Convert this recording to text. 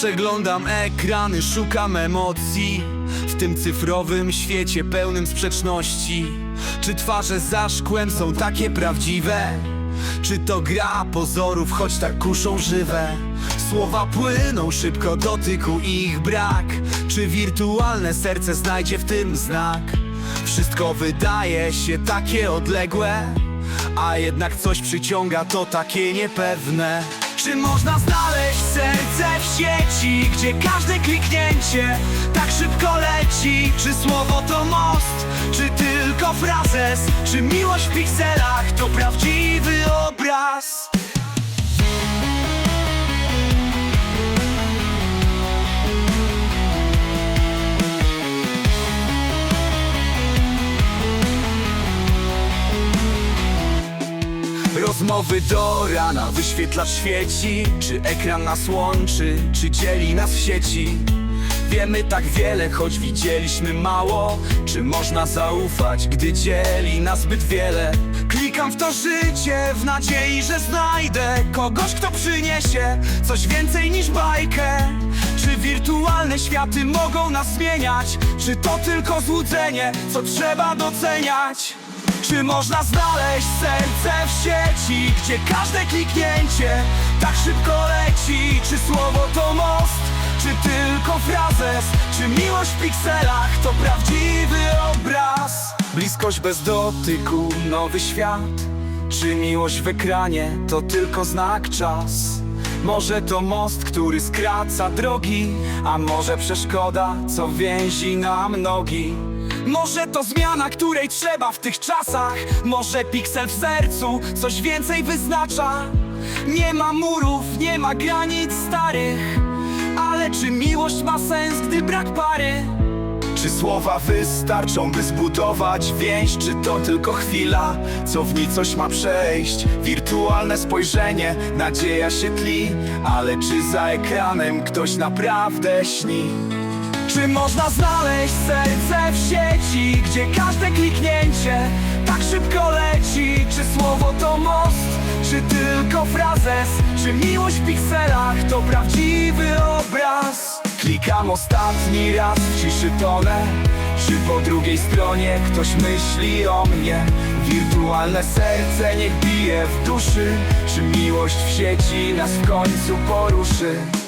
Przeglądam ekrany, szukam emocji W tym cyfrowym świecie pełnym sprzeczności Czy twarze za szkłem są takie prawdziwe? Czy to gra pozorów, choć tak kuszą żywe? Słowa płyną szybko, dotyku ich brak Czy wirtualne serce znajdzie w tym znak? Wszystko wydaje się takie odległe A jednak coś przyciąga, to takie niepewne Czy można znaleźć serce w sieci Gdzie każde kliknięcie tak szybko leci? Czy słowo to most, czy tylko frazes? Czy miłość w pikselach to prawdziwy obraz Rozmowy do rana, wyświetlacz świeci. Czy ekran nas łączy, czy dzieli nas w sieci? Wiemy tak wiele, choć widzieliśmy mało. Czy można zaufać, gdy dzieli nas zbyt wiele? Klikam w to życie w nadziei, że znajdę Kogoś, kto przyniesie coś więcej niż bajkę. Czy wirtualne światy mogą nas zmieniać? Czy to tylko złudzenie, co trzeba doceniać? Czy można znaleźć serce w sieci, gdzie każde kliknięcie tak szybko leci? Czy słowo to most, czy tylko frazes? Czy miłość w pikselach to prawdziwy obraz? Bliskość bez dotyku, nowy świat Czy miłość w ekranie to tylko znak czas? Może to most, który skraca drogi A może przeszkoda, co więzi nam nogi może to zmiana, której trzeba w tych czasach Może piksel w sercu coś więcej wyznacza Nie ma murów, nie ma granic starych Ale czy miłość ma sens, gdy brak pary? Czy słowa wystarczą, by zbudować więź? Czy to tylko chwila, co w niej coś ma przejść? Wirtualne spojrzenie, nadzieja się tli Ale czy za ekranem ktoś naprawdę śni? Czy można znaleźć serce gdzie każde kliknięcie tak szybko leci? Czy słowo to most, czy tylko frazes? Czy miłość w pikselach to prawdziwy obraz? Klikam ostatni raz w ciszy tonę Czy po drugiej stronie ktoś myśli o mnie? Wirtualne serce niech bije w duszy Czy miłość w sieci nas w końcu poruszy?